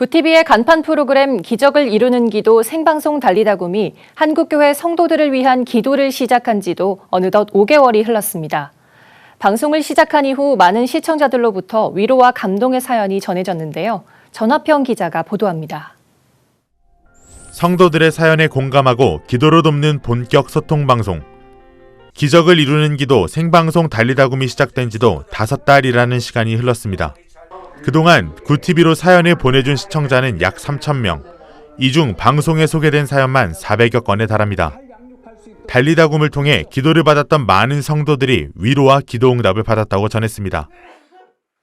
구티비의 간판 프로그램 기적을 이루는 기도 생방송 달리다굼이 한국교회 성도들을 위한 기도를 시작한 지도 어느덧 5개월이 흘렀습니다. 방송을 시작한 이후 많은 시청자들로부터 위로와 감동의 사연이 전해졌는데요. 전화평 기자가 보도합니다. 성도들의 사연에 공감하고 기도로 돕는 본격 소통 방송. 기적을 이루는 기도 생방송 달리다굼이 시작된 지도 다섯 달이라는 시간이 흘렀습니다. 그동안 구TV로 사연을 보내준 시청자는 약 3,000명. 이 중 방송에 소개된 사연만 400여 건에 달합니다. 달리다굼을 통해 기도를 받았던 많은 성도들이 위로와 기도 응답을 받았다고 전했습니다.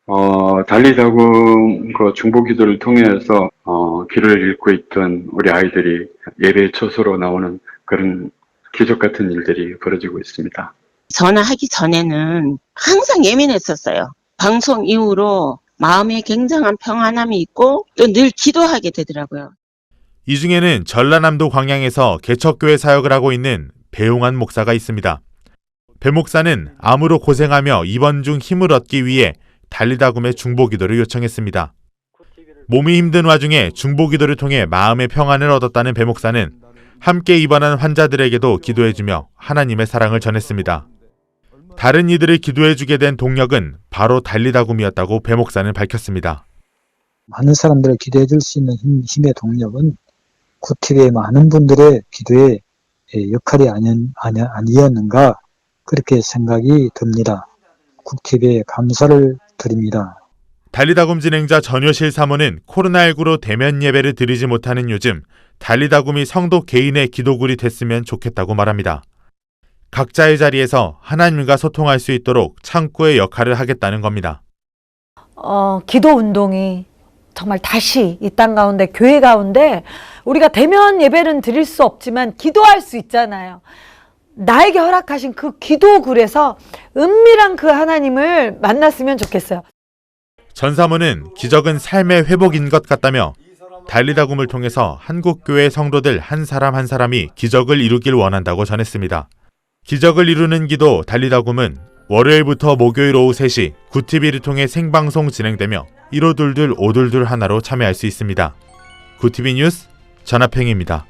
어, 달리다금 그 중보 기도를 통해서 어, 길을 잃고 있던 우리 아이들이 예배 초소로 나오는 그런 기적 같은 일들이 벌어지고 있습니다. 전화하기 전에는 항상 예민했었어요. 방송 이후로 마음에 굉장한 평안함이 있고 또 늘 기도하게 되더라고요. 이 중에는 전라남도 광양에서 개척교회 사역을 하고 있는 배용환 목사가 있습니다. 배 목사는 암으로 고생하며 입원 중 힘을 얻기 위해 달리다굼의 중보기도를 요청했습니다. 몸이 힘든 와중에 중보기도를 통해 마음의 평안을 얻었다는 배 목사는 함께 입원한 환자들에게도 기도해주며 하나님의 사랑을 전했습니다. 다른 이들을 기도해주게 된 동력은 바로 달리다굼이었다고 배 목사는 밝혔습니다. 많은 사람들을 기도해 줄 수 있는 힘, 힘의 동력은 구티비의 많은 분들의 기도의 예, 역할이 아니, 아니, 아니었는가 그렇게 생각이 듭니다. 국티비에 감사를 드립니다. 달리다굼 진행자 전효실 사모는 코로나19로 대면 예배를 드리지 못하는 요즘 달리다굼이 성도 개인의 기도굴이 됐으면 좋겠다고 말합니다. 각자의 자리에서 하나님과 소통할 수 있도록 창구의 역할을 하겠다는 겁니다. 어, 기도 운동이 정말 다시 이 땅 가운데 교회 가운데 우리가 대면 예배는 드릴 수 없지만 기도할 수 있잖아요. 나에게 허락하신 그 기도굴에서 은밀한 그 하나님을 만났으면 좋겠어요. 전 사모는 기적은 삶의 회복인 것 같다며 달리다굼을 통해서 한국교회 성도들 한 사람 한 사람이 기적을 이루길 원한다고 전했습니다. 기적을 이루는 기도 달리다굼은 월요일부터 목요일 오후 3시 구TV를 통해 생방송 진행되며 1522 522 하나로 참여할 수 있습니다. 구TV 뉴스 전하평입니다.